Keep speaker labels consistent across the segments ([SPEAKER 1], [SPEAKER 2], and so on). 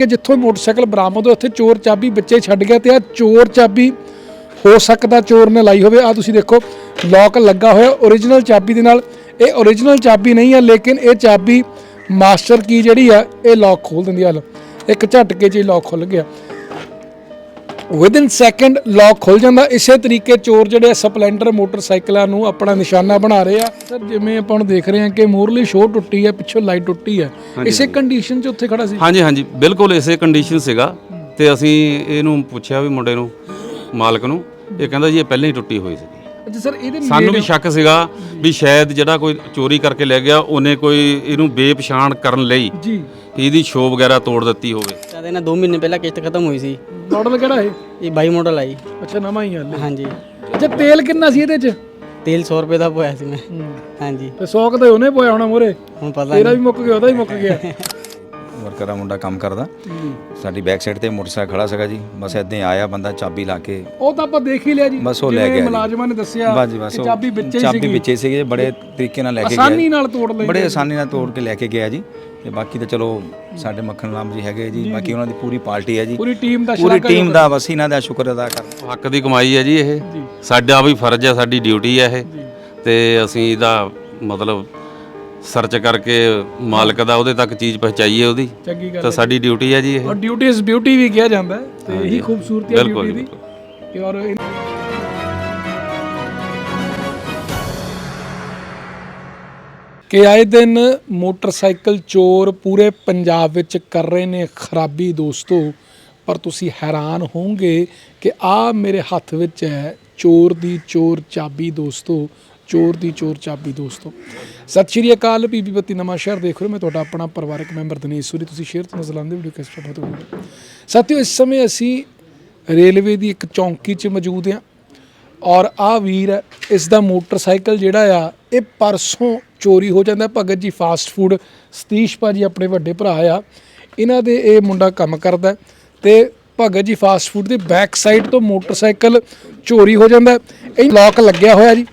[SPEAKER 1] ਕਿ ਜਿੱਥੋਂ ਮੋਟਰਸਾਈਕਲ ਬਰਾਮਦ ਹੋਇਆ, ਉੱਥੇ ਚੋਰ ਚਾਬੀ ਵਿੱਚੇ ਛੱਡ ਗਿਆ ਤੇ ਆ ਚੋਰ ਚਾਬੀ, ਹੋ ਸਕਦਾ ਚੋਰ ਨੇ ਲਾਈ ਹੋਵੇ। ਆ ਤੁਸੀਂ ਦੇਖੋ ਲੌਕ ਲੱਗਾ ਹੋਇਆ origignal ਚਾਬੀ ਦੇ ਨਾਲ। ਇਹ origignal ਚਾਬੀ ਨਹੀਂ ਹੈ ਲੇਕਿਨ ਇਹ ਚਾਬੀ ਮਾਸਟਰ ਕੀ ਜਿਹੜੀ ਆ, ਇਹ ਲੌਕ ਖੋਲ ਦਿੰਦੀ ਆ। ਲਓ, ਇੱਕ ਝਟਕੇ 'ਚ ਹੀ ਲੌਕ ਖੁੱਲ ਗਿਆ। ਵਿਦਿਨ ਸੈਕਿੰਡ ਲੌਕ ਖੁੱਲ ਜਾਂਦਾ। ਇਸੇ ਤਰੀਕੇ ਚੋਰ ਜਿਹੜੇ ਸਪਲੈਂਡਰ ਮੋਟਰਸਾਈਕਲਾਂ ਨੂੰ ਆਪਣਾ ਨਿਸ਼ਾਨਾ ਬਣਾ ਰਹੇ ਆ। ਸਰ ਜਿਵੇਂ ਆਪਾਂ ਹੁਣ ਦੇਖ ਰਹੇ ਹਾਂ ਕਿ ਮੂਰਲੀ ਸ਼ੋ ਟੁੱਟੀ ਹੈ ਪਿੱਛੋਂ ਲਾਈਟ ਟੁੱਟੀ ਹੈ ਇਸੇ ਕੰਡੀਸ਼ਨ 'ਚ ਉੱਥੇ ਖੜਾ ਸੀ?
[SPEAKER 2] ਹਾਂਜੀ ਹਾਂਜੀ। ਬਿਲਕੁਲ ਇਸੇ ਕੰਡੀਸ਼ਨ ਸੀਗਾ। ਤੇ ਅਸੀਂ ਇਹਨੂੰ ਪੁੱਛਿਆ ਵੀ ਮੁੰਡੇ ਨੂੰ ਮਾਲਕ ਨੂੰ। ਇਹ ਕਹਿੰਦਾ ਜੀ ਇਹ ਪਹਿਲਾਂ ਹੀ ਟੁੱਟੀ ਹੋਈ ਸੀ
[SPEAKER 1] ਅੱਛਾ ਸਰ ਇਹਦੇ
[SPEAKER 2] ਸਾਨੂੰ ਵੀ ਸ਼ੱਕ ਸੀਗਾ ਵੀ ਸ਼ਾਇਦ ਜਿਹੜਾ ਕੋਈ ਚੋਰੀ ਕਰਕੇ ਲੈ ਗਿਆ ਉਹਨੇ ਕੋਈ ਇਹਨੂੰ ਬੇਪਛਾਣ ਕਰਨ ਲਈ
[SPEAKER 1] ਜੀ।
[SPEAKER 2] ਇਹਦੀ ਸ਼ੋ ਵਗੈਰਾ ਤੋੜ ਦਿੱਤੀ ਹੋਵੇ।
[SPEAKER 3] ਜਦ ਇਹਨਾਂ 2 ਮਹੀਨੇ ਪਹਿਲਾਂ ਕਿਸ਼ਤ ਖਤਮ ਹੋਈ ਸੀ।
[SPEAKER 1] ਮਾਡਲ ਕਿਹੜਾ ਹੈ
[SPEAKER 3] ਇਹ 22 ਮਾਡਲ ਆਈ
[SPEAKER 1] ਅੱਛਾ ਨਵਾਂ ਹੀ ਹੈ ਹਲੇ।
[SPEAKER 3] ਹਾਂਜੀ।
[SPEAKER 1] ਅੱਛਾ ਤੇਲ ਕਿੰਨਾ ਸੀ ਇਹਦੇ 'ਚ?
[SPEAKER 3] ਤੇਲ 100 ਰੁਪਏ ਦਾ ਪੋਇਆ ਸੀ ਮੈਂ। ਹਾਂਜੀ।
[SPEAKER 1] ਤੇ 100 ਕਦੇ ਉਹਨੇ ਪੋਇਆ ਹੋਣਾ ਮੋਰੇ।
[SPEAKER 3] ਹੁਣ ਪਤਾ
[SPEAKER 1] ਤੇਰਾ ਵੀ ਮੁੱਕ ਗਿਆ ਉਹਦਾ ਵੀ ਮੁੱਕ ਗਿਆ।
[SPEAKER 4] ਵਰਕਰ ਦਾ ਮੁੰਡਾ ਕੰਮ ਕਰਦਾ। ਸਾਡੀ ਬੈਕ ਸਾਈਡ ਤੇ ਮੋਟਰਸਾਈਕਲ ਖੜਾ ਸੀਗਾ ਜੀ। ਬਸ ਏਦਾਂ ਹੀ ਆਇਆ ਬੰਦਾ ਚਾਬੀ ਲਾ ਕੇ।
[SPEAKER 1] ਉਹ ਤਾਂ ਆਪਾਂ ਦੇਖ ਹੀ ਲਿਆ ਜੀ।
[SPEAKER 4] ਬਸ ਉਹ ਲੈ ਗਿਆ।
[SPEAKER 1] ਮੁਲਾਜ਼ਮਾਂ ਨੇ ਦੱਸਿਆ
[SPEAKER 4] ਬਸ ਜੀ ਬਸ
[SPEAKER 1] ਕਿ
[SPEAKER 4] ਉਹ
[SPEAKER 1] ਚਾਬੀ ਵਿੱਚ ਹੀ
[SPEAKER 4] ਚਾਬੀ
[SPEAKER 1] ਸੀਗੀ।
[SPEAKER 4] ਵਿੱਚੇ ਸੀਗੇ ਬੜੇ ਤਰੀਕੇ ਨਾਲ ਲੈ ਕੇ
[SPEAKER 1] ਆਸਾਨੀ
[SPEAKER 4] ਗਿਆ
[SPEAKER 1] ਨਾਲ ਤੋੜ ਲਈ
[SPEAKER 4] ਬੜੇ ਆਸਾਨੀ ਨਾਲ ਤੋੜ ਕੇ ਲੈ ਕੇ ਗਿਆ ਜੀ। ਤੇ ਬਾਕੀ ਤਾਂ ਚਲੋ ਸਾਡੇ ਮੱਖਣ ਰਾਮ ਜੀ ਹੈਗੇ ਜੀ। ਬਾਕੀ ਉਹਨਾਂ ਦੀ ਪੂਰੀ ਪਾਰਟੀ ਹੈ ਜੀ।
[SPEAKER 1] ਪੂਰੀ ਟੀਮ ਦਾ
[SPEAKER 4] ਪੂਰੀ ਟੀਮ ਦਾ ਬਸ ਇਹਨਾਂ ਦਾ ਸ਼ੁਕਰ ਅਦਾ ਕਰ।
[SPEAKER 2] ਹੱਕ ਦੀ ਕਮਾਈ ਹੈ ਜੀ ਇਹ। ਸਾਡਾ ਵੀ ਫਰਜ਼ ਹੈ ਸਾਡੀ ਡਿਊਟੀ ਹੈ ਇਹ। ਤੇ ਅਸੀਂ ਇਹਦਾ ਮਤਲਬ ਸਰਚ ਕਰਕੇ ਮਾਲਕ ਦਾ ਉਹਦੇ ਤੱਕ ਚੀਜ਼ ਪਹੁੰਚਾਈਏ ਉਹਦੀ
[SPEAKER 1] ਚੰਗੀ ਗੱਲ
[SPEAKER 2] ਤਾਂ ਸਾਡੀ ਡਿਊਟੀ ਹੈ ਜੀ ਇਹ।
[SPEAKER 1] ਔਰ ਡਿਊਟੀ ਇਸ ਬਿਊਟੀ ਵੀ ਕਿਹਾ ਜਾਂਦਾ ਹੈ ਤੇ ਇਹੀ ਖੂਬਸੂਰਤੀ ਹੈ
[SPEAKER 2] ਬਿਲਕੁਲ,
[SPEAKER 1] ਡਿਊਟੀ ਦੀ ਕਿ ਔਰ ਇਹ- ਕਿ ਆਏ ਦਿਨ ਮੋਟਰਸਾਈਕਲ ਚੋਰ ਪੂਰੇ ਪੰਜਾਬ ਵਿੱਚ ਕਰ ਰਹੇ ਨੇ ਖਰਾਬੀ ਦੋਸਤੋ ਪਰ ਤੁਸੀਂ ਹੈਰਾਨ ਹੋਵੋਗੇ ਕਿ ਆ ਮੇਰੇ ਹੱਥ ਵਿੱਚ ਹੈ ਚੋਰ ਦੀ ਚੋਰ ਚਾਬੀ ਦੋਸਤੋ ਚੋਰ ਦੀ ਚੋਰ ਚਾਬੀ ਦੋਸਤੋ। ਸਤਿ ਸ਼੍ਰੀ ਅਕਾਲ ਬੀਬੀ ਬੱਤੀ ਨਵਾਂ ਸ਼ਹਿਰ ਦੇਖ ਰਹੇ ਹੋ। ਮੈਂ ਤੁਹਾਡਾ ਆਪਣਾ ਪਰਿਵਾਰਕ ਮੈਂਬਰ ਦਿਨੇਸ਼ ਸੂਰੀ। ਤੁਸੀਂ ਸ਼ੇਅਰ ਤੋਂ ਨਜ਼ਰ ਆਉਂਦੇ ਵੀਡੀਓ ਕਿਸ ਤਰ੍ਹਾਂ ਬਹੁਤ ਸਾਥੀਓ ਇਸ ਸਮੇਂ ਅਸੀਂ ਰੇਲਵੇ ਦੀ ਇੱਕ ਚੌਂਕੀ 'ਚ ਮੌਜੂਦ ਹਾਂ ਔਰ ਆ ਵੀਰ ਹੈ, ਇਸ ਦਾ ਮੋਟਰਸਾਈਕਲ ਜਿਹੜਾ ਆ ਇਹ ਪਰਸੋਂ ਚੋਰੀ ਹੋ ਜਾਂਦਾ। ਭਗਤ ਜੀ ਫਾਸਟ ਫੂਡ ਸਤੀਸ਼ ਭਾਜੀ ਆਪਣੇ ਵੱਡੇ ਭਰਾ ਆ। ਇਹਨਾਂ ਦੇ ਇਹ ਮੁੰਡਾ ਕੰਮ ਕਰਦਾ ਹੈ ਤੇ ਭਗਤ ਜੀ ਫਾਸਟ ਫੂਡ ਦੇ ਬੈਕ ਸਾਈਡ ਤੋਂ ਮੋਟਰਸਾਈਕਲ ਚੋਰੀ ਹੋ ਜਾਂਦਾ। ਹੈ। ਇਹ ਲੋਕ ਲੱਗਿਆ ਹੋਇਆ ਜੀ।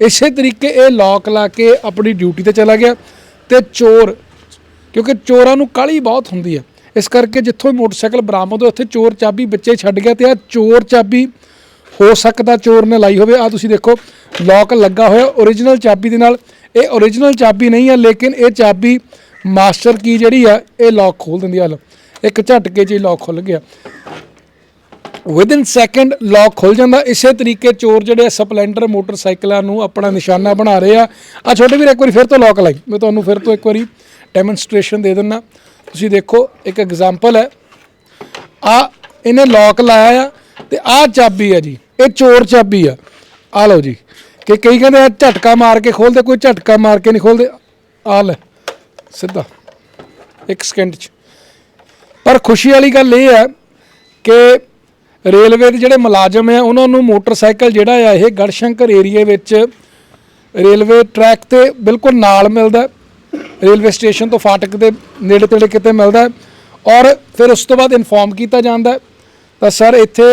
[SPEAKER 1] ਇਸੇ ਤਰੀਕੇ ਇਹ ਲੋਕ ਲਾ ਕੇ ਆਪਣੀ ਡਿਊਟੀ ਤੇ ਚਲਾ ਗਿਆ ਤੇ ਚੋਰ, ਕਿਉਂਕਿ ਚੋਰਾਂ ਨੂੰ ਕਾਲੀ ਬਹੁਤ ਹੁੰਦੀ ਹੈ। ਇਸ ਕਰਕੇ ਜਿੱਥੋਂ ਮੋਟਰਸਾਈਕਲ ਬਰਾਮਦ ਹੋਇਆ, ਉੱਥੇ ਚੋਰ ਚਾਬੀ ਵਿੱਚੇ ਛੱਡ ਗਿਆ ਤੇ ਆ ਚੋਰ ਚਾਬੀ ਹੋ ਸਕਦਾ ਚੋਰ ਨੇ ਲਾਈ ਹੋਵੇ। ਆ ਤੁਸੀਂ ਦੇਖੋ ਲੌਕ ਲੱਗਾ ਹੋਇਆ origignal ਚਾਬੀ ਦੇ ਨਾਲ। ਇਹ origignal ਚਾਬੀ ਨਹੀਂ ਹੈ, ਲੇਕਿਨ ਇਹ ਚਾਬੀ ਮਾਸਟਰ ਕੀ ਜਿਹੜੀ ਆ, ਇਹ ਲੌਕ ਖੋਲ ਦਿੰਦੀ ਆ। ਇੱਕ ਝਟਕੇ 'ਚ ਹੀ ਲੌਕ ਖੁੱਲ ਗਿਆ। ਵਿਦਿਨ ਸੈਕਿੰਡ ਲੌਕ ਖੁੱਲ ਜਾਂਦਾ। ਇਸੇ ਤਰੀਕੇ ਚੋਰ ਜਿਹੜੇ ਸਪਲੈਂਡਰ ਮੋਟਰਸਾਈਕਲਾਂ ਨੂੰ ਆਪਣਾ ਨਿਸ਼ਾਨਾ ਬਣਾ ਰਹੇ ਆ। ਆ ਛੋਟੇ ਵੀਰ, ਇੱਕ ਵਾਰੀ ਫਿਰ ਤੋਂ ਲੌਕ ਲਾਈ। ਮੈਂ ਤੁਹਾਨੂੰ ਫਿਰ ਤੋਂ ਇੱਕ ਵਾਰੀ ਡੈਮੋਨਸਟ੍ਰੇਸ਼ਨ ਦੇ ਦਿੰਦਾ। ਤੁਸੀਂ ਦੇਖੋ, ਇੱਕ ਐਗਜ਼ਾਮਪਲ ਹੈ। ਆ, ਇਹਨੇ ਲੌਕ ਲਾਇਆ ਆ ਤੇ ਆ ਚਾਬੀ ਆ ਜੀ। ਇਹ ਚੋਰ ਚਾਬੀ ਆ। ਆ ਲਓ ਜੀ। ਕਿ ਕਈ ਕਹਿੰਦੇ ਆ, ਝਟਕਾ ਮਾਰ ਕੇ ਖੋਲਦੇ, ਕੋਈ ਝਟਕਾ ਮਾਰ ਕੇ ਨਹੀਂ ਖੋਲਦੇ। ਆ ਲੈ, ਸਿੱਧਾ। ਇੱਕ ਸਕਿੰਟ ਚ। ਪਰ ਖੁਸ਼ੀ ਵਾਲੀ ਗੱਲ ਇਹ ਹੈ ਕਿ ਰੇਲਵੇ ਦੇ ਜਿਹੜੇ ਮੁਲਾਜ਼ਮ ਆ ਉਹਨਾਂ ਨੂੰ ਮੋਟਰਸਾਈਕਲ ਜਿਹੜਾ ਆ ਇਹ ਗੜਸ਼ੰਕਰ ਏਰੀਏ ਵਿੱਚ ਰੇਲਵੇ ਟਰੈਕ ਤੇ ਬਿਲਕੁਲ ਨਾਲ ਮਿਲਦਾ। ਰੇਲਵੇ ਸਟੇਸ਼ਨ ਤੋਂ ਫਾਟਕ ਦੇ ਨੇੜੇ ਤੇੜੇ ਕਿਤੇ ਮਿਲਦਾ ਔਰ ਫਿਰ ਉਸ ਤੋਂ ਬਾਅਦ ਇਨਫੋਰਮ ਕੀਤਾ ਜਾਂਦਾ। ਤਾਂ ਸਰ ਇੱਥੇ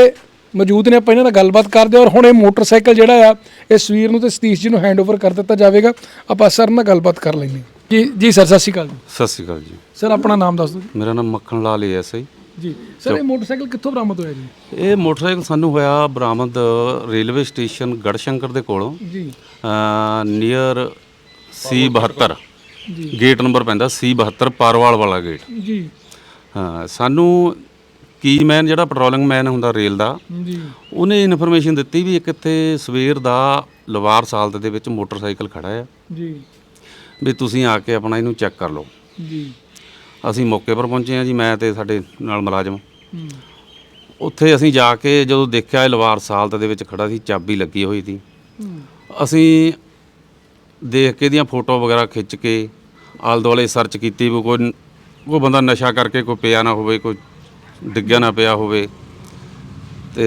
[SPEAKER 1] ਮੌਜੂਦ ਨੇ ਆਪਾਂ ਇਹਨਾਂ ਨਾਲ ਗੱਲਬਾਤ ਕਰਦੇ ਔਰ ਹੁਣ ਇਹ ਮੋਟਰਸਾਈਕਲ ਜਿਹੜਾ ਆ ਇਹ ਸਵੀਰ ਨੂੰ ਤੇ ਸਤੀਸ਼ ਜੀ ਨੂੰ ਹੈਂਡਓਵਰ ਕਰ ਦਿੱਤਾ ਜਾਵੇਗਾ। ਆਪਾਂ ਸਰ ਨਾਲ ਗੱਲਬਾਤ ਕਰ ਲੈਂਦੇ ਹਾਂ। ਜੀ ਜੀ ਸਰ ਸਤਿ ਸ਼੍ਰੀ ਅਕਾਲ ਜੀ।
[SPEAKER 2] ਸਤਿ ਸ਼੍ਰੀ ਅਕਾਲ ਜੀ।
[SPEAKER 1] ਸਰ ਆਪਣਾ ਨਾਮ ਦੱਸ ਦਿਓ
[SPEAKER 2] ਮੇਰਾ ਨਾਮ ਮੱਖਣ ਲਾਲ ਐਸਆਈ
[SPEAKER 1] ਜੀ। ਸਰ ਇਹ ਮੋਟਰਸਾਈਕਲ ਕਿੱਥੋਂ ਬਰਾਮਦ ਹੋਇਆ ਜੀ?
[SPEAKER 2] ਇਹ ਮੋਟਰਸਾਈਕਲ ਸਾਨੂੰ ਹੋਇਆ ਬਰਾਮਦ ਰੇਲਵੇ ਸਟੇਸ਼ਨ ਗੜਸ਼ੰਕਰ ਦੇ ਕੋਲੋਂ
[SPEAKER 1] ਜੀ।
[SPEAKER 2] ਨੀਅਰ ਸੀ 72 ਗੇਟ ਨੰਬਰ ਪੈਂਦਾ ਸੀ 72 ਪਾਰਵਾਲ ਵਾਲਾ ਗੇਟ।
[SPEAKER 1] ਜੀ।
[SPEAKER 2] ਹਾਂ ਸਾਨੂੰ ਕੀ ਮੈਨ ਜਿਹੜਾ ਪੈਟਰੋਲਿੰਗ ਮੈਨ ਹੁੰਦਾ ਰੇਲ ਦਾ
[SPEAKER 1] ਜੀ।
[SPEAKER 2] ਉਹਨੇ ਇਨਫੋਰਮੇਸ਼ਨ ਦਿੱਤੀ ਵੀ ਇੱਕ ਇੱਥੇ ਸਵੇਰ ਦਾ ਲਵਾਰ ਸਾਲਤ ਦੇ ਵਿੱਚ ਮੋਟਰਸਾਈਕਲ ਖੜਾ ਹੈ
[SPEAKER 1] ਜੀ।
[SPEAKER 2] ਵੀ ਤੁਸੀਂ ਆ ਕੇ ਆਪਣਾ ਇਹਨੂੰ ਚੈੱਕ ਕਰ ਲਓ।
[SPEAKER 1] ਜੀ।
[SPEAKER 2] ਅਸੀਂ ਮੌਕੇ ਪਰ ਪਹੁੰਚੇ ਹਾਂ ਜੀ ਮੈਂ ਤੇ ਸਾਡੇ ਨਾਲ ਮੁਲਾਜ਼ਮ।
[SPEAKER 1] ਹੂੰ।
[SPEAKER 2] ਉੱਥੇ ਅਸੀਂ ਜਾ ਕੇ ਜਦੋਂ ਦੇਖਿਆ ਇਹ ਲਵਾਰ ਸਾਲਤ ਦੇ ਵਿੱਚ ਖੜਾ ਸੀ ਚਾਬੀ ਲੱਗੀ ਹੋਈ ਸੀ।
[SPEAKER 1] ਹੂੰ।
[SPEAKER 2] ਅਸੀਂ ਦੇਖ ਕੇ ਇਹਦੀਆਂ ਫੋਟੋ ਵਗੈਰਾ ਖਿੱਚ ਕੇ ਆਲ ਦੁਆਲੇ ਸਰਚ ਕੀਤੀ ਵੀ ਕੋਈ ਕੋਈ ਬੰਦਾ ਨਸ਼ਾ ਕਰਕੇ ਕੋਈ ਪਿਆ ਨਾ ਹੋਵੇ ਕੋਈ ਡਿੱਗਿਆ ਨਾ ਪਿਆ ਹੋਵੇ। ਤੇ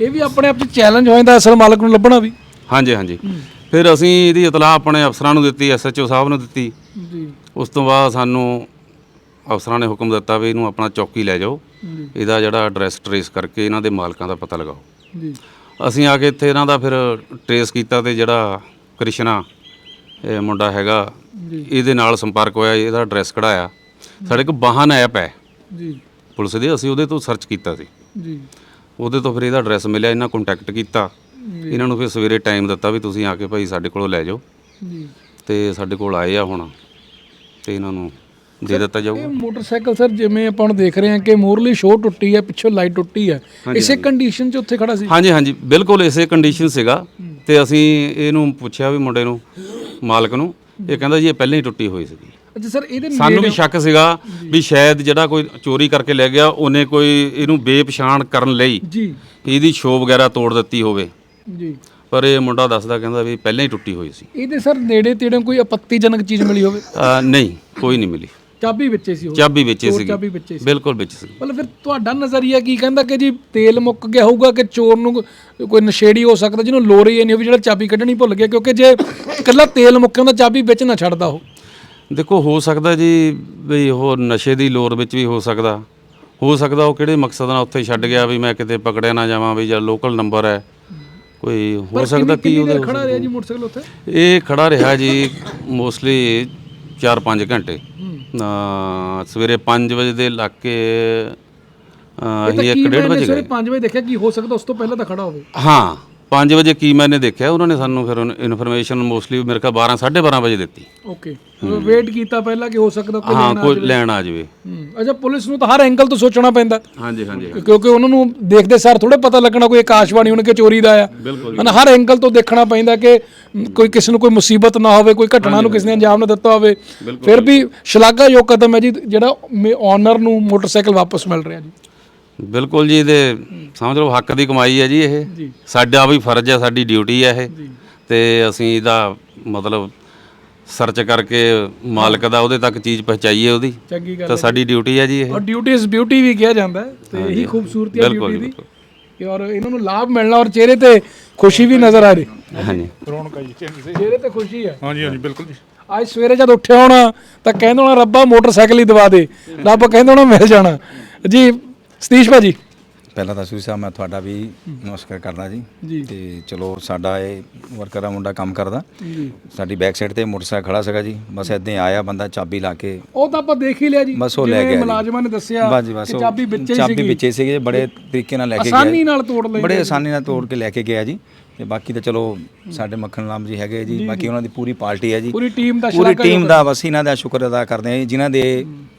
[SPEAKER 1] ਇਹ ਵੀ ਆਪਣੇ ਆਪ ਚ ਚੈਲੰਜ ਹੋ ਜਾਂਦਾ ਅਸਲ ਮਾਲਕ ਨੂੰ ਲੱਭਣਾ ਵੀ।
[SPEAKER 2] ਹਾਂਜੀ ਹਾਂਜੀ। ਫਿਰ ਅਸੀਂ ਇਹਦੀ ਇਤਲਾਹ ਆਪਣੇ ਅਫਸਰਾਂ ਨੂੰ ਦਿੱਤੀ ਐਸਐਚਓ ਸਾਹਿਬ ਨੂੰ ਦਿੱਤੀ।
[SPEAKER 1] ਜੀ।
[SPEAKER 2] ਉਸ ਤੋਂ ਬਾਅਦ ਸਾਨੂੰ ਅਫਸਰਾਂ ਨੇ ਹੁਕਮ ਦਿੱਤਾ ਵੀ ਇਹਨੂੰ ਆਪਣਾ ਚੌਕੀ ਲੈ ਜਾਓ।
[SPEAKER 1] ਜੀ।
[SPEAKER 2] ਇਹਦਾ ਜਿਹੜਾ ਐਡਰੈਸ ਟਰੇਸ ਕਰਕੇ ਇਹਨਾਂ ਦੇ ਮਾਲਕਾਂ ਦਾ ਪਤਾ ਲਗਾਓ।
[SPEAKER 1] ਜੀ।
[SPEAKER 2] ਅਸੀਂ ਆ ਕੇ ਇੱਥੇ ਇਹਨਾਂ ਦਾ ਫਿਰ ਟਰੇਸ ਕੀਤਾ ਤੇ ਜਿਹੜਾ ਕ੍ਰਿਸ਼ਨਾ ਇਹ ਮੁੰਡਾ ਹੈਗਾ
[SPEAKER 1] ਜੀ।
[SPEAKER 2] ਇਹਦੇ ਨਾਲ ਸੰਪਰਕ ਹੋਇਆ ਇਹਦਾ ਐਡਰੈਸ ਕਢਾਇਆ। ਸਾਡੇ ਕੋਲ ਵਾਹਨ ਐਪ ਹੈ।
[SPEAKER 1] ਜੀ।
[SPEAKER 2] ਪੁਲਿਸ ਦੇ ਅਸੀਂ ਉਹਦੇ ਤੋਂ ਸਰਚ ਕੀਤਾ ਸੀ।
[SPEAKER 1] ਜੀ।
[SPEAKER 2] ਉਹਦੇ ਤੋਂ ਫਿਰ ਇਹਦਾ ਐਡਰੈਸ ਮਿਲਿਆ ਇਹਨਾਂ ਕੰਟੈਕਟ ਕੀਤਾ। ਇਹਨਾਂ ਨੂੰ ਫਿਰ ਸਵੇਰੇ ਟਾਈਮ ਦਿੱਤਾ ਵੀ ਤੁਸੀਂ ਆ ਕੇ ਭਾਈ ਸਾਡੇ ਕੋਲੋਂ ਲੈ ਜਾਓ।
[SPEAKER 1] ਜੀ।
[SPEAKER 2] ਤੇ ਸਾਡੇ ਕੋਲ ਆਏ ਆ ਹੁਣ। ਤੇ ਇਹਨਾਂ ਨੂੰ ਦੇ ਦਿੱਤਾ
[SPEAKER 1] ਇਹ
[SPEAKER 2] ਜਾਊਗਾ
[SPEAKER 1] ਮੋਟਰਸਾਈਕਲ ਸਰ ਜਿਵੇਂ ਆਪਾਂ ਹੁਣ ਦੇਖ ਰਹੇ ਹਾਂ ਕਿ ਮੋਰਲੀ ਸ਼ੋ ਟੁੱਟੀ ਹੈ ਪਿੱਛੋਂ ਲਾਈਟ ਟੁੱਟੀ ਹੈ। ਇਸੇ ਕੰਡੀਸ਼ਨ 'ਚ ਉੱਥੇ ਖੜਾ ਸੀ?
[SPEAKER 2] ਹਾਂਜੀ ਹਾਂਜੀ ਬਿਲਕੁਲ ਇਸੇ ਕੰਡੀਸ਼ਨ ਸੀਗਾ। ਤੇ ਅਸੀਂ ਇਹਨੂੰ ਪੁੱਛਿਆ ਵੀ ਮੁੰਡੇ ਨੂੰ ਮਾਲਕ ਨੂੰ ਇਹ ਕਹਿੰਦਾ ਜੀ ਇਹ ਪਹਿਲਾਂ ਹੀ ਟੁੱਟੀ ਹੋਈ ਸੀਗੀ।
[SPEAKER 1] ਅੱਛਾ ਸਰ ਇਹਦੇ
[SPEAKER 2] ਸਾਨੂੰ ਵੀ ਸ਼ੱਕ ਸੀਗਾ ਵੀ ਸ਼ਾਇਦ ਜਿਹੜਾ ਕੋਈ ਚੋਰੀ ਕਰਕੇ ਲੈ ਗਿਆ ਉਹਨੇ ਕੋਈ ਇਹਨੂੰ ਬੇਪਛਾਣ ਕਰਨ ਲਈ
[SPEAKER 1] ਜੀ।
[SPEAKER 2] ਇਹਦੀ ਸ਼ੋ ਵਗੈਰਾ ਤੋੜ ਦਿੱਤੀ ਹੋਵੇ।
[SPEAKER 1] ਜੀ।
[SPEAKER 2] ਪਰ ਇਹ ਮੁੰਡਾ ਦੱਸਦਾ ਕਹਿੰਦਾ ਵੀ ਪਹਿਲਾਂ ਹੀ ਟੁੱਟੀ ਹੋਈ ਸੀ।
[SPEAKER 1] ਇਹਦੇ ਸਰ ਨੇੜੇ ਤੇੜੇ ਕੋਈ ਆਪੱਤੀਜਨਕ ਚੀਜ਼ ਮਿਲੀ ਹੋਵੇ?
[SPEAKER 2] ਅਹ ਨਹੀਂ ਕੋਈ ਨਹੀਂ ਮਿਲੀ।
[SPEAKER 1] ਚਾਬੀ ਵਿੱਚੇ ਸੀ ਉਹ।
[SPEAKER 2] ਚਾਬੀ ਵਿੱਚ
[SPEAKER 1] ਚੋਰ
[SPEAKER 2] ਸੀਗੀ।
[SPEAKER 1] ਚਾਬੀ ਵਿੱਚੇ ਸੀ।
[SPEAKER 2] ਬਿਲਕੁਲ ਵਿੱਚ ਸੀ
[SPEAKER 1] ਮਤਲਬ ਫਿਰ ਤੁਹਾਡਾ ਨਜ਼ਰੀਆ ਕੀ ਕਹਿੰਦਾ ਕਿ ਜੀ ਤੇਲ ਮੁੱਕ ਗਿਆ ਹੋਊਗਾ ਕਿ ਚੋਰ ਨੂੰ ਕੋਈ ਨਸ਼ੇੜੀ ਹੋ ਸਕਦਾ ਜਿਹਨੂੰ ਲੋੜ ਹੀ ਨਹੀਂ ਹੋਵੇ ਜਿਹੜਾ ਚਾਬੀ ਕੱਢਣੀ ਭੁੱਲ ਗਿਆ ਕਿਉਂਕਿ ਜੇ ਇਕੱਲਾ ਤੇਲ ਮੁੱਕਿਆ ਹੁੰਦਾ ਚਾਬੀ ਵਿੱਚ ਨਾ ਛੱਡਦਾ ਉਹ।
[SPEAKER 2] ਦੇਖੋ ਹੋ ਸਕਦਾ ਜੀ ਵੀ ਉਹ ਨਸ਼ੇ ਦੀ ਲੋਰ ਵਿੱਚ ਵੀ ਹੋ ਸਕਦਾ। ਹੋ ਸਕਦਾ ਉਹ ਕਿਹੜੇ ਮਕਸਦ ਨਾਲ ਉੱਥੇ ਛੱਡ ਗਿਆ ਵੀ ਮੈਂ ਕਿਤੇ ਪਕੜਿਆ ਨਾ ਜਾਵਾਂ ਵੀ ਜਾਂ ਲੋਕਲ ਨੰਬਰ ਹੈ। ਕੋਈ ਹੋ ਸਕਦਾ ਕੀ ਉਹਦੇ
[SPEAKER 1] ਖੜਾ ਰਿਹਾ ਜੀ ਮੋਟਰਸਾਈਕਲ ਉੱਥੇ?
[SPEAKER 2] ਇਹ ਖੜਾ ਰਿਹਾ ਜੀ ਮੋਸਟਲੀ 4-5 ਘੰਟੇ। ਸਵੇਰੇ 5 ਵਜੇ ਦੇ ਲਾਕੇ ਅਸੀਂ ਇੱਕ ਡੇਢ ਵਜੇ
[SPEAKER 1] ਸਵੇਰੇ
[SPEAKER 2] ਗਏ।
[SPEAKER 1] 5 ਵਜੇ ਦੇਖਿਆ ਕੀ ਹੋ ਸਕਦਾ ਉਸ ਤੋਂ ਪਹਿਲਾਂ ਤਾਂ ਖੜਾ ਹੋਵੇ।
[SPEAKER 2] ਹਾਂ। 5 ਵਜੇ ਕੀ ਮੈਨੇ ਦੇਖਿਆ? ਉਹਨਾਂ ਨੇ ਸਾਨੂੰ ਫਿਰ ਇਨਫੋਰਮੇਸ਼ਨ ਮੋਸਟਲੀ ਮੇਰੇ ਖਿਆਲ 12 12:30 ਵਜੇ ਦਿੱਤੀ।
[SPEAKER 1] ਓਕੇ ਵੇਟ ਕੀਤਾ ਪਹਿਲਾਂ ਕਿ ਹੋ ਸਕਦਾ ਕੋਈ
[SPEAKER 2] ਹਾਂ ਕੋਈ ਲੈਣ ਆ ਜਾਵੇ।
[SPEAKER 1] ਅੱਛਾ ਪੁਲਿਸ ਨੂੰ ਤਾਂ ਹਰ ਐਂਗਲ ਤੋਂ ਸੋਚਣਾ ਪੈਂਦਾ।
[SPEAKER 2] ਹਾਂਜੀ ਹਾਂਜੀ
[SPEAKER 1] ਕਿਉਂਕਿ ਉਹਨਾਂ ਨੂੰ ਦੇਖਦੇ ਸਾਰ ਥੋੜੇ ਪਤਾ ਲੱਗਣਾ ਕੋਈ ਆਕਾਸ਼ਵਾਣੀ ਉਹਨਾਂ ਕੇ ਚੋਰੀ ਦਾ ਆ। ਹਨਾ ਹਰ ਐਂਗਲ ਤੋਂ ਦੇਖਣਾ ਪੈਂਦਾ ਕਿ ਕੋਈ ਕਿਸੇ ਨੂੰ ਕੋਈ ਮੁਸੀਬਤ ਨਾ ਹੋਵੇ ਕੋਈ ਘਟਨਾ ਨੂੰ ਕਿਸੇ ਨੇ ਅੰਜਾਮ ਨਾ ਦਿੱਤਾ ਹੋਵੇ। ਫਿਰ ਵੀ ਸ਼ਲਾਘਾਯੋਗ ਕਦਮ ਹੈ ਜੀ ਜਿਹੜਾ ਓਨਰ ਨੂੰ ਮੋਟਰਸਾਈਕਲ ਵਾਪਸ ਮਿਲ ਰਿਹਾ ਜੀ।
[SPEAKER 2] ਬਿਲਕੁਲ ਜੀ ਇਹਦੇ ਸਮਝ ਲਓ ਹੱਕ ਦੀ ਕਮਾਈ ਹੈ ਜੀ ਇਹ। ਸਾਡਾ ਵੀ ਫਰਜ਼ ਹੈ ਸਾਡੀ ਡਿਊਟੀ ਹੈ ਇਹ। ਤੇ ਅਸੀਂ ਇਹਦਾ ਮਤਲਬ ਸਰਚ ਕਰਕੇ ਮਾਲਕ ਦਾ ਉਹਦੇ ਤੱਕ ਚੀਜ਼ ਪਹੁੰਚਾਈਏ ਉਹਦੀ।
[SPEAKER 1] ਚੰਗੀ ਗੱਲ
[SPEAKER 2] ਤਾਂ ਸਾਡੀ ਡਿਊਟੀ ਹੈ ਜੀ ਇਹ।
[SPEAKER 1] ਔਰ ਡਿਊਟੀ ਇਸ ਬਿਊਟੀ ਵੀ ਕਿਹਾ ਜਾਂਦਾ ਹੈ ਤੇ ਇਹੀ ਖੂਬਸੂਰਤੀ ਹੈ
[SPEAKER 2] ਬਿਲਕੁਲ,
[SPEAKER 1] ਡਿਊਟੀ ਦੀ ਕਿ ਔਰ ਇਹਨਾਂ ਨੂੰ ਲਾਭ ਮਿਲਣਾ ਔਰ ਚਿਹਰੇ ਤੇ ਖੁਸ਼ੀ ਵੀ ਨਜ਼ਰ ਆ ਰਹੀ।
[SPEAKER 2] ਹਾਂਜੀ
[SPEAKER 1] ਚਿਹਰੇ ਤੇ। ਖੁਸ਼ੀ ਹੈ।
[SPEAKER 5] ਹਾਂਜੀ ਹਾਂਜੀ ਬਿਲਕੁਲ ਜੀ।
[SPEAKER 1] ਅੱਜ ਸਵੇਰੇ ਜਦ ਉੱਠਿਆ ਹੋਣਾ ਤਾਂ ਕਹਿੰਦੇ ਹੋਣਾ ਰੱਬਾ ਮੋਟਰਸਾਈਕਲ ਹੀ ਦਵਾ ਦੇ। ਰੱਬ ਕਹਿੰਦੇ ਹੋਣਾ ਮਿਲ ਜਾਣਾ। ਜੀ ਸਤੀਸ਼ ਭਾਜੀ।
[SPEAKER 4] ਪਹਿਲਾਂ ਤਾਂ ਸੂਰੀ ਸਾਹਿਬ ਮੈਂ ਤੁਹਾਡਾ ਵੀ ਨਮਸਕਾਰ ਕਰਦਾ
[SPEAKER 1] ਜੀ।
[SPEAKER 4] ਤੇ ਚਲੋ ਸਾਡਾ ਇਹ ਵਰਕਰ ਆ ਮੁੰਡਾ ਕੰਮ ਕਰਦਾ। ਸਾਡੀ ਬੈਕ ਸਾਈਡ ਤੇ ਮੋਟਰਸਾਈਕਲ ਖੜਾ ਸੀਗਾ ਜੀ। ਬਸ ਇਦਾਂ ਆਇਆ ਬੰਦਾ ਚਾਬੀ ਲਾ ਕੇ।
[SPEAKER 1] ਉਹ ਤਾਂ ਆਪਾਂ ਦੇਖ ਹੀ ਲਿਆ ਜੀ।
[SPEAKER 4] ਬਸ ਉਹ ਲੈ ਗਿਆ।
[SPEAKER 1] ਮੁਲਾਜ਼ਮਾਂ ਨੇ ਦੱਸਿਆ ਕਿ ਚਾਬੀ ਵਿੱਚੇ ਹੀ
[SPEAKER 4] ਚਾਬੀ
[SPEAKER 1] ਸੀਗੀ।
[SPEAKER 4] ਵਿੱਚੇ ਸੀਗੇ ਬੜੇ ਤਰੀਕੇ ਨਾਲ ਲੈ ਕੇ ਗਿਆ।
[SPEAKER 1] ਆਸਾਨੀ ਨਾਲ ਤੋੜ ਲਈ
[SPEAKER 4] ਬੜੇ ਆਸਾਨੀ ਨਾਲ ਤੋੜ ਕੇ ਲੈ ਕੇ ਗਿਆ ਜੀ। ਤੇ ਬਾਕੀ ਤਾਂ ਚਲੋ ਸਾਡੇ ਮੱਖਣ ਰਾਮ ਜੀ ਹੈਗੇ ਜੀ ਬਾਕੀ ਉਹਨਾਂ ਦੀ ਪੂਰੀ ਪਾਰਟੀ ਹੈ ਜੀ।
[SPEAKER 1] ਪੂਰੀ ਟੀਮ ਦਾ
[SPEAKER 4] ਪੂਰੀ
[SPEAKER 1] ਸ਼ਲਾਘਾ
[SPEAKER 4] ਟੀਮ ਦਾ ਬਸ ਇਹਨਾਂ ਦਾ ਸ਼ੁਕਰ ਅਦਾ ਕਰਦੇ ਹਾਂ ਜਿਨ੍ਹਾਂ ਦੇ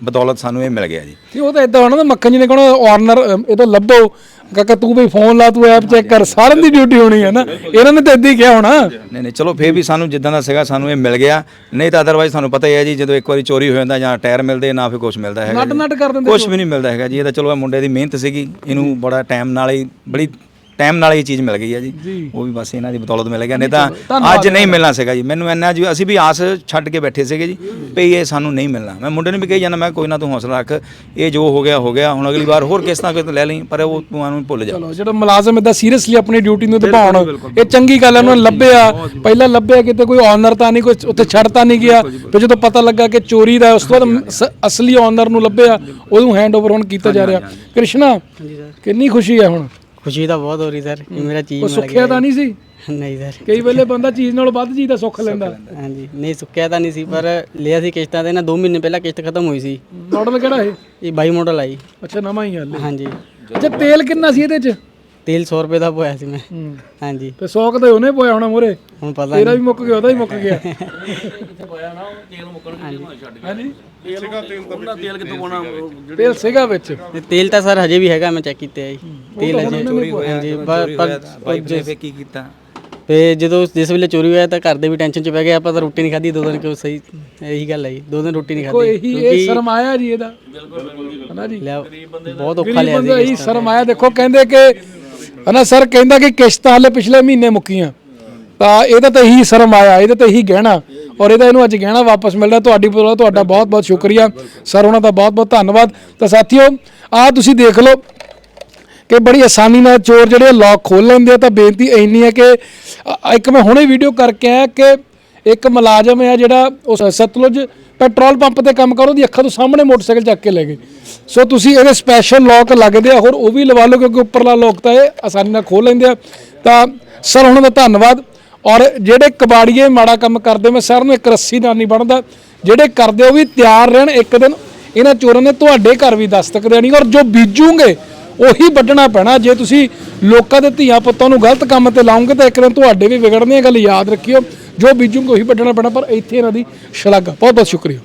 [SPEAKER 4] ਬਦੌਲਤ ਸਾਨੂੰ ਇਹ ਮਿਲ ਗਿਆ ਜੀ।
[SPEAKER 1] ਨਹੀਂ ਉਹ ਤਾਂ ਇਦਾਂ ਹੋਣਾ ਨਾ ਮੱਖਣ ਜੀ ਨੇ ਕਹਣਾ ਆਨਰ ਇਹ ਤਾਂ ਲੱਭੋ। ਕਾਕਾ ਤੂੰ ਵੀ ਫੋਨ ਲਾ ਤੂੰ ਐਪ ਚੈੱਕ ਕਰ ਸਾਰਿਆਂ ਦੀ ਡਿਊਟੀ ਹੋਣੀ ਹੈ ਨਾ। ਇਹਨਾਂ ਨੇ ਤਾਂ ਇਦਾਂ ਹੀ ਕਿਹਾ ਹੋਣਾ।
[SPEAKER 4] ਨਹੀਂ ਨਹੀਂ ਚਲੋ ਫੇਰ ਵੀ ਸਾਨੂੰ ਜਿੱਦਾਂ ਦਾ ਸੀਗਾ ਸਾਨੂੰ ਇਹ ਮਿਲ ਗਿਆ। ਨਹੀਂ ਤਾਂ ਅਦਰਵਾਈਜ਼ ਤੁਹਾਨੂੰ ਪਤਾ ਹੀ ਹੈ ਜੀ ਜਦੋਂ ਇੱਕ ਵਾਰੀ ਚੋਰੀ ਹੋ ਜਾਂਦਾ ਜਾਂ ਟਾਇਰ ਮਿਲਦੇ ਨਾ ਫਿਰ ਕੁਝ ਮਿਲਦਾ ਹੈਗਾ
[SPEAKER 1] ਨੱਟ ਨੱਟ ਕਰ ਦਿੰਦੇ
[SPEAKER 4] ਕੁਝ ਵੀ ਨਹੀਂ ਮਿਲਦਾ ਹੈਗਾ ਜੀ ਇਹ ਤਾਂ ਚਲੋ ਇਹ ਮੁੰਡੇ ਦੀ ਮਿਹਨਤ ਸੀਗੀ। ਇਹਨੂੰ ਬੜਾ ਟਾਈਮ ਨਾਲ ਹੀ ਬੜੀ ਟਾਈਮ ਨਾਲ ਇਹ ਚੀਜ਼ ਮਿਲ ਗਈ ਹੈ ਜੀ। ਉਹ ਵੀ ਬਸ ਇਹਨਾਂ ਦੀ ਬਦੌਲਤ ਮਿਲ ਗਿਆ। ਨਹੀਂ ਤਾਂ ਅੱਜ ਨਹੀਂ ਮਿਲਣਾ ਸੀਗਾ ਜੀ। ਮੈਨੂੰ ਇੰਨਾ ਜੀ ਅਸੀਂ ਵੀ ਆਸ ਛੱਡ ਕੇ ਬੈਠੇ ਸੀਗੇ ਜੀ ਵੀ ਇਹ ਸਾਨੂੰ ਨਹੀਂ ਮਿਲਣਾ। ਮੈਂ ਮੁੰਡੇ ਨੂੰ ਵੀ ਕਹੀ ਜਾਂਦਾ ਮੈਂ ਕੋਈ ਨਾ ਤੂੰ ਹੌਸਲਾ ਰੱਖ। ਇਹ ਜੋ ਹੋ ਗਿਆ ਹੋ ਗਿਆ। ਹੁਣ ਅਗਲੀ ਵਾਰ ਹੋਰ ਕਿਸ ਤਰ੍ਹਾਂ ਕੋਈ ਲੈ ਲਈ ਪਰ ਉਹ ਤੂੰ ਆਨੂੰ ਭੁੱਲ ਜਾ।
[SPEAKER 1] ਚਲੋ ਜਿਹੜਾ ਮੁਲਾਜ਼ਮ ਇਦਾਂ ਸੀਰੀਅਸਲੀ ਆਪਣੀ ਡਿਊਟੀ ਨੂੰ ਨਿਭਾਉਣ ਇਹ ਚੰਗੀ ਗੱਲ ਹੈ ਉਹਨਾਂ ਨੇ ਲੱਭਿਆ। ਪਹਿਲਾਂ ਲੱਭਿਆ ਕਿਤੇ ਕੋਈ ਓਨਰ ਤਾਂ ਨਹੀਂ ਕੋਈ ਉੱਥੇ ਛੱਡ ਤਾਂ ਨਹੀਂ ਗਿਆ। ਫਿਰ ਜਦੋਂ ਪਤਾ ਲੱਗਾ ਕਿ ਚੋਰੀ ਦਾ ਉਸ ਤੋਂ ਬਾਅਦ ਅਸਲੀ ਓਨਰ ਨੂੰ ਲੱਭਿਆ ਉਹਨੂੰ ਹੈਂਡ ਓਵਰ ਹੁਣ ਕੀਤਾ ਜਾ ਰਿਹਾ। ਕ੍ਰਿਸ਼ਨਾ
[SPEAKER 3] ਹਾਂਜੀ ਸਰ
[SPEAKER 1] ਕਿੰਨੀ ਖੁਸ਼ੀ ਹੈ ਹੁਣ।
[SPEAKER 3] ਖੁਸ਼ੀ ਤਾਂ ਬਹੁਤ ਹੋ ਰਹੀ ਸਰ ਕਿ ਮੇਰਾ ਚੀਜ਼
[SPEAKER 1] ਉਹ
[SPEAKER 3] ਮਿਲ
[SPEAKER 1] ਸੁੱਖਿਆ ਤਾਂ ਨਹੀਂ ਸੀ?
[SPEAKER 3] ਨਹੀਂ ਸਰ।
[SPEAKER 1] ਕਈ ਵੇਲੇ ਬੰਦਾ ਚੀਜ਼ ਨਾਲੋਂ ਵੱਧ ਚੀਜ਼ ਦਾ ਸੁੱਖ ਲੈਂਦਾ।
[SPEAKER 3] ਹਾਂਜੀ। ਨਹੀਂ ਸੁੱਕਿਆ ਤਾਂ ਨਹੀਂ ਸੀ ਪਰ ਲਿਆ ਸੀ ਕਿਸ਼ਤਾਂ ਤੇ ਨਾ 2 ਮਹੀਨੇ ਪਹਿਲਾਂ ਕਿਸ਼ਤ ਖਤਮ ਹੋਈ ਸੀ।
[SPEAKER 1] ਮਾਡਲ ਕਿਹੜਾ ਇਹ?
[SPEAKER 3] ਇਹ ਬਾਈ ਮਾਡਲ ਆਈ
[SPEAKER 1] ਅੱਛਾ ਨਵਾਂ ਹੀ ਹਾਲੇ।
[SPEAKER 3] ਹਾਂਜੀ।
[SPEAKER 1] ਅੱਛਾ ਤੇਲ ਕਿੰਨਾ ਸੀ ਇਹਦੇ ਚ?
[SPEAKER 3] ਤੇਲ 100 ਰੁਪਏ ਦਾ ਪੋਇਆ ਸੀ ਮੈਂ।
[SPEAKER 1] ਹੂੰ।
[SPEAKER 3] ਹਾਂਜੀ।
[SPEAKER 1] ਤੇ 100 ਕਦੇ ਉਹਨੇ ਪੋਇਆ ਹੋਣਾ ਮੋਰੇ
[SPEAKER 3] ਹੁਣ ਪਤਾ
[SPEAKER 1] ਤੇਰਾ ਵੀ ਮੁੱਕ ਗਿਆ ਉਹਦਾ ਵੀ ਮੁੱਕ ਗਿਆ। ਹਾਂਜੀ। ਤੇਲ ਸੀਗਾ ਵਿੱਚ।
[SPEAKER 3] ਨਹੀਂ ਤੇਲ ਤਾਂ ਸਰ ਹਜੇ ਵੀ ਹੈਗਾ ਮੈਂ ਚੈੱਕ ਕੀਤਾ ਹੈ। ਜੀ। ਤੇਲ ਹਜੇ ਹਾਂਜੀ ਪਰ ਪਰ
[SPEAKER 4] ਨੇ ਫੇਰ ਕੀ ਕੀਤਾ?
[SPEAKER 3] ਤੇ ਜਦੋਂ ਜਿਸ ਵੇਲੇ ਚੋਰੀ ਹੋਇਆ ਤਾਂ ਘਰ ਦੇ ਵੀ ਟੈਨਸ਼ਨ ਚ ਪੈ ਗਏ ਆਪਾਂ ਤਾਂ ਰੋਟੀ ਨਹੀਂ ਖਾਧੀ ਦੋ ਦਿਨ ਕਿਉਂ ਸਹੀ? ਇਹੀ ਗੱਲ ਹੈ ਜੀ ਦੋ ਦਿਨ ਰੋਟੀ ਨਹੀਂ
[SPEAKER 1] ਕੋਈ
[SPEAKER 3] ਖਾਧੀ।
[SPEAKER 1] ਇਹੀ ਇਹ ਸਰਮਾਇਆ ਜੀ ਇਹਦਾ। ਹਨਾ ਜੀ?
[SPEAKER 3] ਲਿਆ ਬਹੁਤ ਔਖਾ
[SPEAKER 1] ਗਰੀਬ
[SPEAKER 3] ਲਿਆ
[SPEAKER 1] ਬੰਦਾ ਇਹੀ ਸਰਮਾਇਆ ਦੇਖੋ ਕਹਿੰਦੇ ਕਿ ਹਨਾ ਸਰ ਕਹਿੰਦਾ ਕਿ ਕਿਸ਼ਤਾਂ ਹਲੇ ਪਿਛਲੇ ਮਹੀਨੇ ਮੁੱਕੀਆਂ। ਤਾਂ ਇਹਦਾ ਤਾਂ ਇਹੀ ਸਰਮਾਇਆ ਇਹਦਾ ਤਾਂ ਇਹੀ ਗਹਿਣਾ। ਔਰ ਇਹਦਾ ਇਹਨੂੰ ਅੱਜ ਗਹਿਣਾ ਵਾਪਸ ਮਿਲ ਰਿਹਾ ਤੁਹਾਡੀ ਬਦੌਲਤ ਤੁਹਾਡਾ ਬਹੁਤ ਬਹੁਤ ਸ਼ੁਕਰੀਆ। ਸਰ, ਉਹਨਾਂ ਦਾ ਬਹੁਤ ਬਹੁਤ ਧੰਨਵਾਦ। ਤਾਂ ਸਾਥੀਓ, ਆਹ ਤੁਸੀਂ ਦੇਖ ਲਓ ਕਿ ਬੜੀ ਆਸਾਨੀ ਨਾਲ ਚੋਰ ਜਿਹੜੇ ਲੋਕ ਖੋਲ ਲੈਂਦੇ ਆ। ਤਾਂ ਬੇਨਤੀ ਇੰਨੀ ਹੈ ਕਿ ਇੱਕ ਮੈਂ ਹੁਣੇ ਵੀਡੀਓ ਕਰਕੇ ਆਇਆ ਕਿ ਇੱਕ ਮੁਲਾਜ਼ਮ ਆ ਜਿਹੜਾ ਉਹ ਸਤਲੁਜ ਪੈਟਰੋਲ ਪੰਪ ਤੇ ਕੰਮ ਕਰ ਉਹਦੀ ਅੱਖਾਂ ਤੋਂ ਸਾਹਮਣੇ ਮੋਟਰਸਾਈਕਲ ਚੱਕ ਕੇ ਲੈ ਗਏ। ਸੋ ਤੁਸੀਂ ਇਹਦੇ ਸਪੈਸ਼ਲ ਲੋਕ ਲੱਗਦੇ ਆ, ਹੋਰ ਉਹ ਵੀ ਲਵਾ ਲਓ ਕਿਉਂਕਿ ਉੱਪਰਲਾ ਲੋਕ ਤਾਂ ਇਹ ਆਸਾਨੀ ਨਾਲ ਖੋਲ ਲੈਂਦੇ ਆ। ਤਾਂ ਸਰ ਹੁਣ ਦਾ ਧੰਨਵਾਦ। ਔਰ ਜਿਹੜੇ ਕਬਾੜੀਏ ਮਾੜਾ ਕੰਮ ਕਰਦੇ, ਮੈਂ ਸਰ ਨੂੰ ਇੱਕ ਰੱਸੀ ਦਾ ਨਹੀਂ ਬਣਦਾ, ਜਿਹੜੇ ਕਰਦੇ ਉਹ ਵੀ ਤਿਆਰ ਰਹਿਣ ਇੱਕ ਦਿਨ। ਇਹਨਾਂ ਚੋਰਾਂ ਨੇ ਤੁਹਾਡੇ ਘਰ ਵੀ ਦਸਤਕ ਦੇਣੀ, ਔਰ ਜੋ ਬੀਜੂਗੇ, ਉਹੀ ਵੱਢਣਾ ਪੈਣਾ। ਜੇ ਤੁਸੀਂ ਲੋਕਾਂ ਦੇ ਧੀਆ ਪੁੱਤਾਂ ਨੂੰ ਗਲਤ ਕੰਮ ਤੇ ਲਾਉਂਗੇ, ਤਾਂ ਇੱਕ ਦਿਨ ਤੁਹਾਡੇ ਵੀ ਵਿਗੜਨੇ ਗੱਲ ਯਾਦ ਰੱਖਿਓ। ਜੋ ਬੀਜੂਗੇ ਉਹੀ ਵੱਢਣਾ ਪੈਣਾ ਪਰ ਇੱਥੇ ਇਹਨਾਂ ਦੀ ਸ਼ਲਾਘਾ। ਬਹੁਤ ਬਹੁਤ ਸ਼ੁਕਰੀਆ।